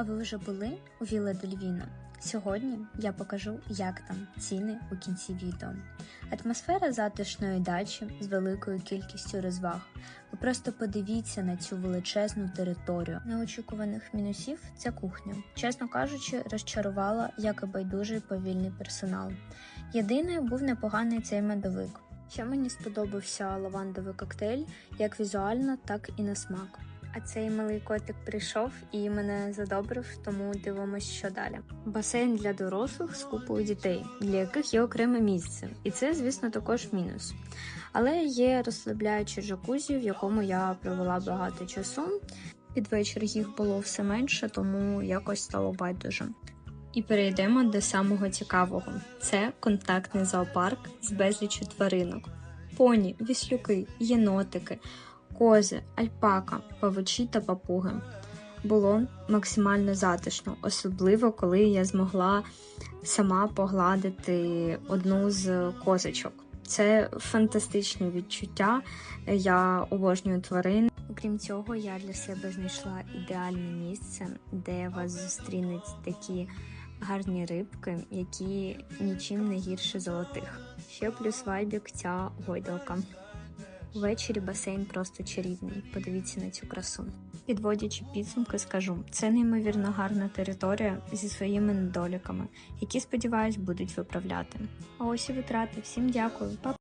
А ви вже були у Вілла Дельвіно? Сьогодні я покажу, як там ціни у кінці відео. Атмосфера затишної дачі з великою кількістю розваг. Ви просто подивіться на цю величезну територію. Неочікуваних мінусів ця кухня. Чесно кажучи, розчарувала як і байдужий повільний персонал. Єдине був непоганий цей медовик. Ще мені сподобався лавандовий коктейль як візуально, так і на смак. А цей малий котик прийшов і мене задобрив, тому дивимося, що далі. Басейн для дорослих з купою дітей, для яких є окреме місце, і це, звісно, також мінус. Але є розслабляючий джакузі, в якому я провела багато часу. Під вечір їх було все менше, тому якось стало байдуже. І перейдемо до самого цікавого: це контактний зоопарк з безлічю тваринок: поні, віслюки, єнотики, кози, альпака, павучі та папуги. Було максимально затишно, особливо коли я змогла сама погладити одну з козочок. Це фантастичні відчуття. Я обожнюю тварин. Окрім цього, я для себе знайшла ідеальне місце, де вас зустрінуть такі гарні рибки, які нічим не гірше золотих. Ще плюс вайбік ця гойдалка. Ввечері басейн просто чарівний. Подивіться на цю красу. Підводячи підсумки, скажу, це неймовірно гарна територія зі своїми недоліками, які, сподіваюсь, будуть виправляти. А ось і витрати. Всім дякую, Па-па!